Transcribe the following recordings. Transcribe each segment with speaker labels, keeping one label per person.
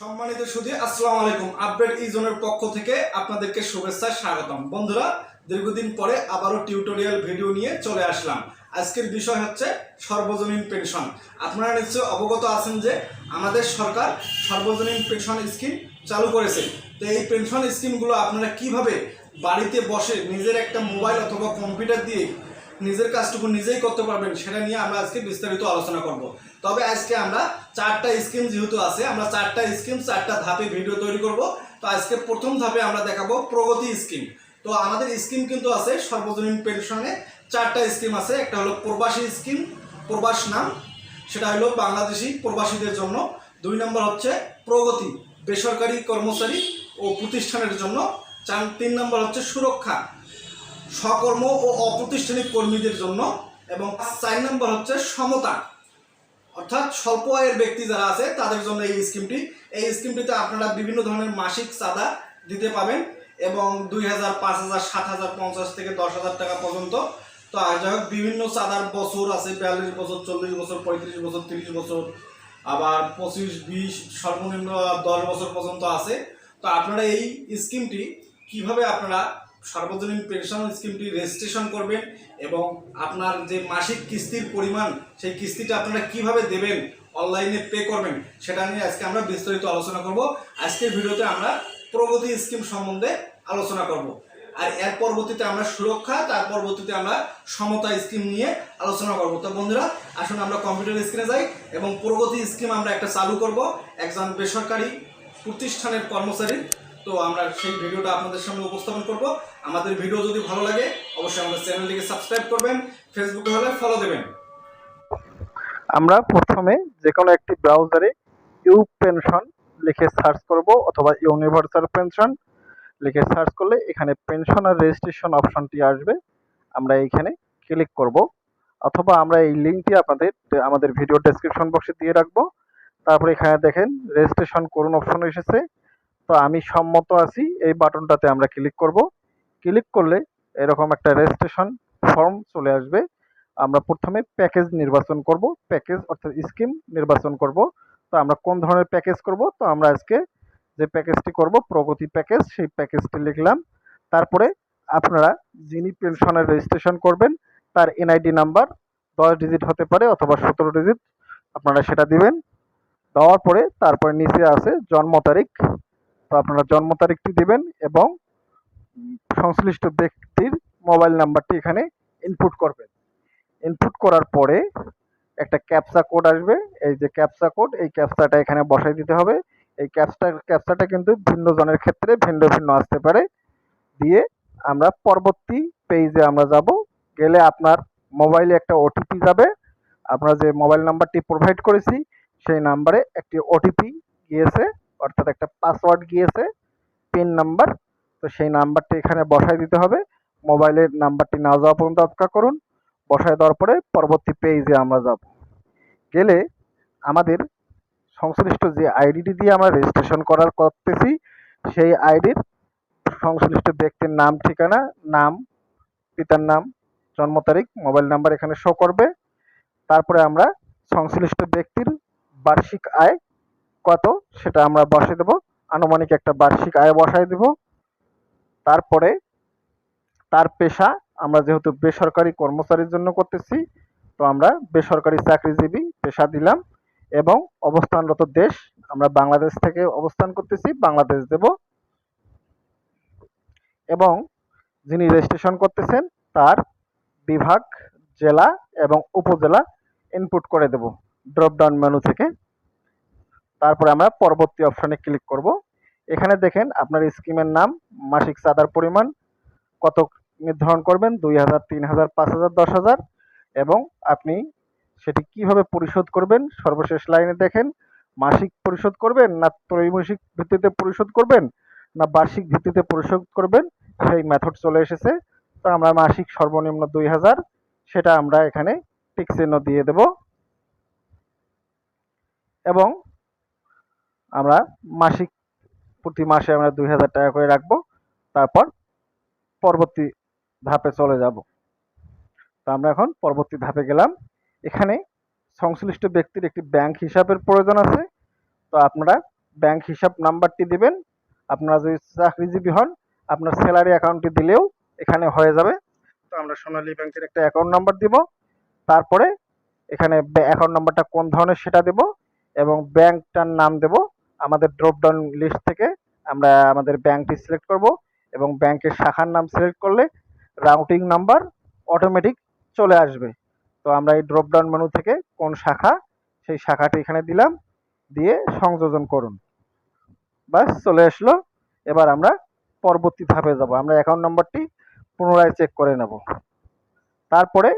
Speaker 1: সম্মানিত সুধী, আসসালামু আলাইকুম। আপডেট ইজনের পক্ষ থেকে আপনাদেরকে শুভেচ্ছা, স্বাগতম। বন্ধুরা, দীর্ঘদিন পরে আবারও টিউটোরিয়াল ভিডিও নিয়ে চলে আসলাম। আজকের বিষয় হচ্ছে সর্বজনীন পেনশন। আপনারা নিশ্চয়ই অবগত আছেন যে আমাদের সরকার সর্বজনীন পেনশন স্কিম চালু করেছে। তো এই পেনশন স্কিমগুলো আপনারা কীভাবে বাড়িতে বসে নিজের একটা মোবাইল অথবা কম্পিউটার দিয়ে নিজের কাজটুকু নিজেই করতে পারবেন, সেটা নিয়ে আমরা আজকে বিস্তারিত আলোচনা করব। তবে আজকে আমরা চারটা স্কিম যেহেতু আছে, আমরা চারটা স্কিম চারটা ধাপে ভিডিও তৈরি করব। তো আজকে প্রথম ধাপে আমরা দেখাবো প্রগতি স্কিম তো আমাদের স্কিম কিন্তু আছে সর্বজনীন পেনশনে চারটা স্কিম আছে। একটা হলো প্রবাসী স্কিম প্রবাস নাম। সেটা হলো বাংলাদেশি প্রবাসীদের জন্য। দুই নম্বর হচ্ছে প্রগতি, বেসরকারি কর্মচারী ও প্রতিষ্ঠানের জন্য। চার, তিন নম্বর হচ্ছে সুরক্ষা, সকর্ম ও অপ্রতিষ্ঠানিক কর্মীদের জন্য। এবং চার নম্বর হচ্ছে সমতা। অর্থাৎ স্বল্প আয়ের ব্যক্তি যারা আছে, তাদের জন্য এই স্কিমটি। এই স্কিমটিতে আপনারা বিভিন্ন ধরনের মাসিক চাঁদা দিতে পাবেন এবং দুই হাজার, পাঁচ হাজার, সাত হাজার, পঞ্চাশ থেকে দশ হাজার টাকা পর্যন্ত। তো যাই হোক, বিভিন্ন চাঁদার বছর আছে, বিয়াল্লিশ বছর, চল্লিশ বছর, পঁয়ত্রিশ বছর, তিরিশ বছর, আবার পঁচিশ, বিশ, সর্বনিম্ন দশ বছর পর্যন্ত আছে। তো আপনারা এই স্কিমটি কীভাবে আপনারা সার্বজনীন পেনশন স্কিমটি রেজিস্ট্রেশন করবেন এবং আপনার যে মাসিক কিস্তির পরিমাণ, সেই কিস্তিটা আপনারা কীভাবে দেবেন, অনলাইনে পে করবেন, সেটা নিয়ে আজকে আমরা বিস্তারিত আলোচনা করব। আজকের ভিডিওতে আমরা প্রগতি স্কিম সম্বন্ধে আলোচনা করব। আর এর পরবর্তীতে আমরা সুরক্ষা, তার পরবর্তীতে আমরা সমতা স্কিম নিয়ে আলোচনা করব। তো বন্ধুরা, আসুন আমরা কম্পিউটার স্ক্রিনে যাই এবং প্রগতি স্কিম আমরা একটা চালু করব। একজন বেসরকারি প্রতিষ্ঠানের কর্মচারী তো আমরা সেই ভিডিওটা আপনাদের সামনে উপস্থাপন করব। আমাদের ভিডিও যদি ভালো লাগে, অবশ্যই আমাদের চ্যানেলটিকে সাবস্ক্রাইব করবেন, ফেসবুকে হলে ফলো দেবেন।
Speaker 2: আমরা প্রথমে যে কোনো একটি ব্রাউজারে ইউ পেনশন লিখে সার্চ করব অথবা ইউনিভার্সাল পেনশন লিখে সার্চ করলে এখানে পেনশন আর রেজিস্ট্রেশন অপশনটি আসবে। আমরা এইখানে ক্লিক করব অথবা আমরা এই লিঙ্কটি আপনাদের আমাদের ভিডিও ডেসক্রিপশন বক্সে দিয়ে রাখব। তারপরে এখানে দেখেন রেজিস্ট্রেশন করুন অপশন এসেছে। তো আমি সম্মত আছি, এই বাটনটাতে আমরা ক্লিক করব। ক্লিক করলে এরকম একটা রেজিস্ট্রেশন ফর্ম চলে আসবে। আমরা প্রথমে প্যাকেজ নির্বাচন করব প্যাকেজ অর্থাৎ স্কিম নির্বাচন করব। তো আমরা কোন ধরনের প্যাকেজ করব? তো আমরা আজকে যে প্যাকেজটি করব, প্রগতি প্যাকেজ সেই প্যাকেজটি লিখলাম। তারপরে আপনারা যিনি পেনশনের রেজিস্ট্রেশন করবেন, তার এনআইডি নাম্বার দশ ডিজিট হতে পারে অথবা সতেরো ডিজিট আপনারা সেটা দিবেন। দেওয়ার পরে তারপরে নিচে আছে জন্ম তারিখ তো আপনারা জন্ম তারিখটি দিবেন এবং সংশ্লিষ্ট ব্যক্তির মোবাইল নাম্বারটি এখানে ইনপুট করবেন। ইনপুট করার পরে একটা ক্যাপসা কোড আসবে। এই যে ক্যাপসা কোড এই ক্যাপসাটা এখানে বসাই দিতে হবে। এই ক্যাপসা ক্যাপসাটা কিন্তু ভিন্ন জনের ক্ষেত্রে ভিন্ন ভিন্ন আসতে পারে। দিয়ে আমরা পরবর্তী পেজে আমরা যাব। গেলে আপনার মোবাইলে একটা ওটিপি যাবে। আপনার যে মোবাইল নাম্বারটি প্রোভাইড করেছি, সেই নাম্বারে একটি ওটিপি গিয়েছে। অর্থাৎ একটা পাসওয়ার্ড গিয়েছে পিন নাম্বার তো সেই নাম্বারটি এখানে বসাই দিতে হবে। মোবাইলের নাম্বারটি না যাওয়া পর্যন্ত অপেক্ষা করুন। বসায় দেওয়ার পরে পরবর্তী পেজে আমরা যাব। গেলে আমাদের সংশ্লিষ্ট যে আইডিটি দিয়ে আমরা রেজিস্ট্রেশন করার করতেছি, সেই আইডির সংশ্লিষ্ট ব্যক্তির নাম, ঠিকানা, নাম, পিতার নাম, জন্ম তারিখ মোবাইল নাম্বার এখানে শো করবে। তারপরে আমরা সংশ্লিষ্ট ব্যক্তির বার্ষিক আয় কত সেটা আমরা বসিয়ে দেবো। আনুমানিক একটা বার্ষিক আয় বসায় দেব। তারপরে তার পেশা আমরা যেহেতু বেসরকারি কর্মচারীর জন্য করতেছি, তো আমরা বেসরকারি চাকরিজীবী পেশা দিলাম এবং অবস্থানরত দেশ আমরা বাংলাদেশ থেকে অবস্থান করতেছি, বাংলাদেশ দেব। এবং যিনি রেজিস্ট্রেশন করতেছেন, তার বিভাগ, জেলা এবং উপজেলা ইনপুট করে দেব। ড্রপ ডাউন মেনু থেকে। তারপরে আমরা পরবর্তী অপশনে ক্লিক করব। এখানে দেখেন আপনার স্কিমের নাম, মাসিক চাঁদার পরিমাণ, কত নির্ধারণ করবেন? দুই হাজার, তিন হাজার, পাঁচ হাজার, দশ হাজার। এবং আপনি সেটি কীভাবে পরিশোধ করবেন? সর্বশেষ লাইনে দেখেন, মাসিক পরিশোধ করবেন না ত্রৈমাসিক ভিত্তিতে পরিশোধ করবেন? না বার্ষিক ভিত্তিতে পরিশোধ করবেন? সেই মেথড চলে এসেছে। তো আমরা মাসিক সর্বনিম্ন দুই হাজার, সেটা আমরা এখানে টিক চিহ্ন দিয়ে দেব। এবং আমরা মাসিক, প্রতি মাসে আমরা দুই হাজার টাকা করে রাখব। তারপর পরবর্তী ধাপে চলে যাব। তো আমরা এখন পরবর্তী ধাপে গেলাম। এখানে সংশ্লিষ্ট ব্যক্তির একটি ব্যাংক হিসাবের প্রয়োজন আছে। তো আপনারা ব্যাংক হিসাব নাম্বারটি দিবেন। আপনারা যদি চাকরিজীবী হন, আপনার স্যালারি অ্যাকাউন্টটি দিলেও এখানে হয়ে যাবে। তো আমরা সোনালী ব্যাংকের একটা অ্যাকাউন্ট নাম্বার দিব। তারপরে এখানে অ্যাকাউন্ট নাম্বারটা কোন ধরনের সেটা দেব এবং ব্যাংকটার নাম দেব। আমাদের ড্রপ ডাউন লিস্ট থেকে আমরা আমাদের ব্যাংকটি সিলেক্ট করব এবং ব্যাংকের শাখার নাম সিলেক্ট করলে রাউটিং নাম্বার অটোমেটিক চলে আসবে। তো আমরা এই ড্রপ ডাউন মেনু থেকে কোন শাখা, সেই শাখাটি এখানে দিলাম, দিয়ে সংযোজন করুন। বাস চলে আসলো। এবার আমরা পরবর্তী ধাপে যাব। আমরা অ্যাকাউন্ট নম্বরটি পুনরায় চেক করে নেব। তারপরে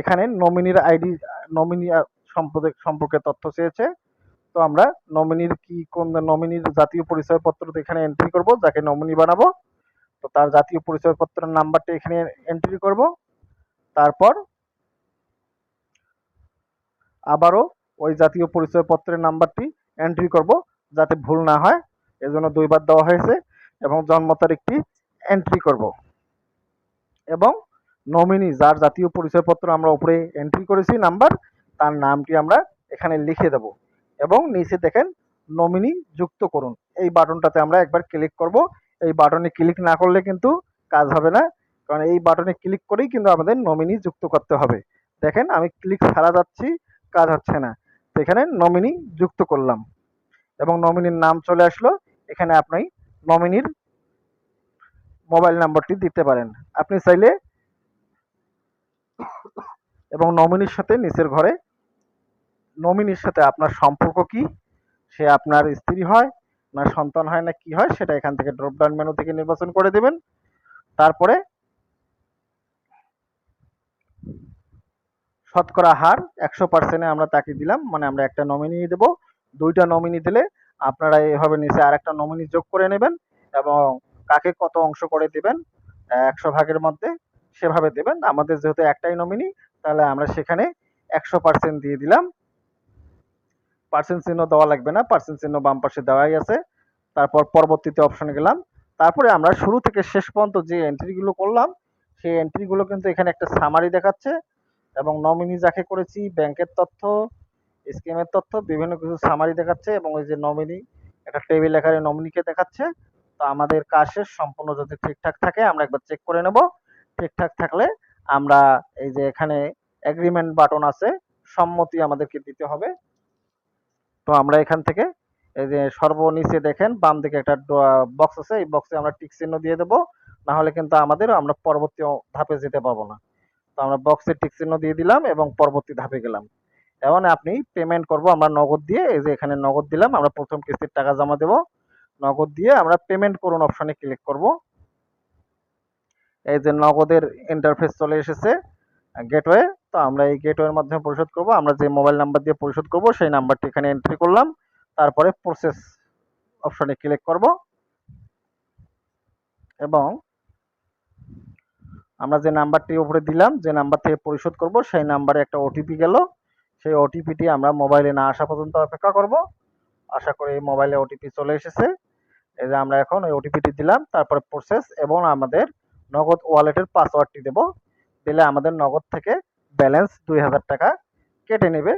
Speaker 2: এখানে নমিনির আইডি নমিনি সম্পর্কে সম্পর্কে তথ্য চেয়েছে। তো আমরা নমিনির কি কোন নমিনির জাতীয় পরিচয়পত্র তো এখানে এন্ট্রি করব, যাকে নমিনি বানাবো। তো তার জাতীয় পরিচয়পত্রের নাম্বারটা এখানে এন্ট্রি করব। তারপর আবারও ওই জাতীয় পরিচয়পত্রের নাম্বারটি এন্ট্রি করব, যাতে ভুল না হয়। এজন্য দুইবার দেওয়া হয়েছে এবং জন্ম তারিখটি এন্ট্রি করব। এবং নমিনি যার জাতীয় পরিচয়পত্র আমরা উপরে এন্ট্রি করেছি নাম্বার তার নামটি আমরা এখানে লিখে দেব এবং নিচে দেখেন নমিনি যুক্ত করুন। এই বাটনটাতে আমরা একবার ক্লিক করব। এই বাটনে ক্লিক না করলে কিন্তু কাজ হবে না। কারণ এই বাটনে ক্লিক করেই কিন্তু আমাদের নমিনি যুক্ত করতে হবে। দেখেন আমি ক্লিক ছাড়া যাচ্ছি, কাজ হচ্ছে না। তো এখানে নমিনি যুক্ত করলাম এবং নমিনির নাম চলে আসলো। এখানে আপনি নমিনির মোবাইল নাম্বারটি দিতে পারেন। আপনি চাইলে এবং নমিনির সাথে নিচের ঘরে। নমিনির সাথে আপনার সম্পর্ক কি? সে আপনার স্ত্রী হয়, না সন্তান হয়, না কি হয়, সেটা এখান থেকে ড্রপ ডাউন মেনু থেকে নির্বাচন করে দেবেন। তারপরে শতকরা হার একশো পার্সেন্টে আমরা তাকে দিলাম মানে আমরা একটা নমিনি দেব। দুইটা নমিনি দিলে আপনারা এইভাবে নিচে আর একটা নমিনি যোগ করে নেবেন এবং কাকে কত অংশ করে দেবেন, একশো ভাগের মধ্যে সেভাবে দেবেন। আমাদের যেহেতু একটাই নমিনি তাহলে আমরা সেখানে একশো পার্সেন্ট দিয়ে দিলাম। পার্সেন্ট চিহ্ন দেওয়া লাগবে না পার্সেন্ট চিহ্ন বাম পাশে দেওয়াই আছে। তারপর পরবর্তীতে অপশনে গেলাম। তারপরে আমরা শুরু থেকে শেষ পর্যন্ত যে এন্ট্রিগুলো করলাম, সেই এন্ট্রিগুলো কিন্তু এখানে একটা সামারি দেখাচ্ছে এবং নমিনি যাকে করেছি ব্যাংকের তথ্য স্কিমের তথ্য, বিভিন্ন কিছু সামারি দেখাচ্ছে এবং ওই যে নমিনি একটা টেবিল আকারে নমিনিকে দেখাচ্ছে। তো আমাদের কাজ শেষ, সম্পূর্ণ যদি ঠিকঠাক থাকে, আমরা একবার চেক করে নেব। ঠিকঠাক থাকলে আমরা এই যে এখানে এগ্রিমেন্ট বাটন আছে, সম্মতি আমাদেরকে দিতে হবে। তো আমরা এখান থেকে এই যে সর্বনিচে দেখেন, বাম দিকে একটা বক্স আছে, এই বক্সে আমরা টিক চিহ্ন দিয়ে দেবো। নাহলে কিন্তু আমাদের, আমরা পরবর্তী ধাপে যেতে পারব না। তো আমরা বক্সে টিক চিহ্ন দিয়ে দিলাম এবং পরবর্তী ধাপে গেলাম। এখন আপনি পেমেন্ট করব, আমরা নগদ দিয়ে, এই যে এখানে নগদ দিলাম, আমরা প্রথম কিস্তির টাকা জমা দেব। নগদ দিয়ে আমরা পেমেন্ট করুন অপশানে ক্লিক করব। এই যে নগদের ইন্টারফেস চলে এসেছে গেটওয়ে তো আমরা এই গেটওয়ের মাধ্যমে পরিশোধ করব। আমরা যে মোবাইল নাম্বার দিয়ে পরিশোধ করব, সেই নাম্বারটি এখানে এন্ট্রি করলাম। তারপরে প্রসেস অপশনে ক্লিক করব। এবং আমরা যে নাম্বারটি উপরে দিলাম, যে নাম্বার থেকে পরিশোধ করব, সেই নাম্বারে একটা ওটিপি গেল। সেই ওটিপিটি আমরা মোবাইলে না আসা পর্যন্ত অপেক্ষা করব। আশা করি মোবাইলে ওটিপি চলে এসেছে। এই যে আমরা এখন ওই ওটিপিটি দিলাম, তারপরে প্রসেস এবং আমাদের নগদ ওয়ালেটের পাসওয়ার্ডটি দেব। দিলে আমাদের নগদ থেকে ব্যালেন্স দুই হাজার টাকা কেটে নেবে।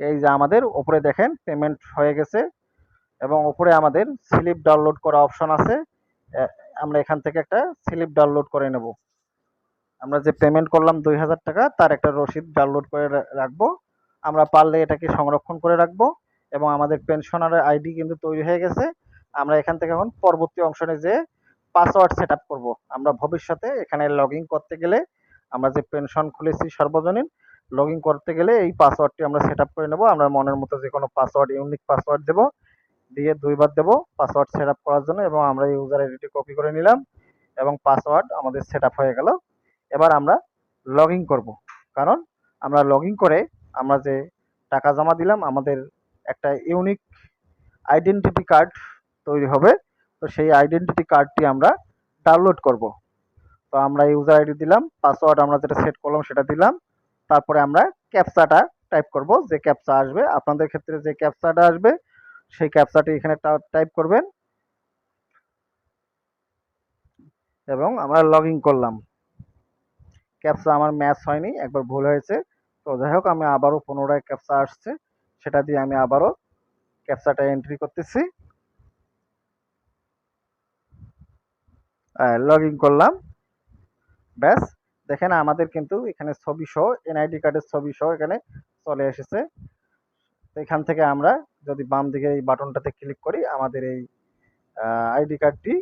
Speaker 2: এই যে আমাদের ওপরে দেখেন পেমেন্ট হয়ে গেছে এবং ওপরে আমাদের স্লিপ ডাউনলোড করা অপশন আছে। আমরা এখান থেকে একটা স্লিপ ডাউনলোড করে নেব। আমরা যে পেমেন্ট করলাম দুই হাজার টাকা, তার একটা রসিদ ডাউনলোড করে রাখব। আমরা পারলে এটাকে সংরক্ষণ করে রাখব এবং আমাদের পেনশনারের আইডি কিন্তু তৈরি হয়ে গেছে। আমরা এখান থেকে এখন পরবর্তী অংশনে যে পাসওয়ার্ড সেট আপ করব। আমরা ভবিষ্যতে এখানে লগ করতে গেলে আমরা যে পেনশন খুলেছি সর্বজনীন লগ করতে গেলে এই পাসওয়ার্ডটি আমরা সেট করে নেব। আমরা মনের মতো যে কোনো পাসওয়ার্ড ইউনিক পাসওয়ার্ড দেবো, দিয়ে দুইবার দেব পাসওয়ার্ড সেট করার জন্য এবং আমরা ইউজার আইডিটি কপি করে নিলাম এবং পাসওয়ার্ড আমাদের সেট হয়ে গেল। এবার আমরা লগ করব। কারণ আমরা লগ করে আমরা যে টাকা জমা দিলাম, আমাদের একটা ইউনিক আইডেন্টিটি কার্ড তৈরি হবে। তো সেই আইডেন্টিটি কার্ডটি আমরা ডাউনলোড করব। তো আমরা ইউজার আইডি দিলাম পাসওয়ার্ড আমরা যেটা সেট করলাম সেটা দিলাম, তারপরে আমরা ক্যাপচাটা টাইপ করব। যে ক্যাপচা আসবে, আপনাদের ক্ষেত্রে যে ক্যাপচাটা আসবে, সেই ক্যাপচাটি এখানে টাইপ করবেন এবং আমরা লগ করলাম। ক্যাপচা আমার ম্যাচ হয়নি, একবার ভুল হয়েছে। তো যাই হোক, আমি আবারও পুনরায় ক্যাপচা আসছে। সেটা দিয়ে আমি আবারও ক্যাপচাটা এন্ট্রি করতেছি। লগ ইন করলাম। ব্যাস, দেখেন আমাদের কিন্তু এখানে ছবি সহ এনআইডি কার্ডের ছবি সহ এখানে চলে এসেছে। এখান থেকে আমরা যদি বাম দিকে এই বাটনটাতে ক্লিক করি, আমাদের এই আইডি কার্ডটি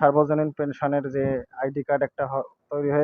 Speaker 2: সার্বজনীন পেনশনের যে আইডি কার্ড একটা তৈরি হয়েছে।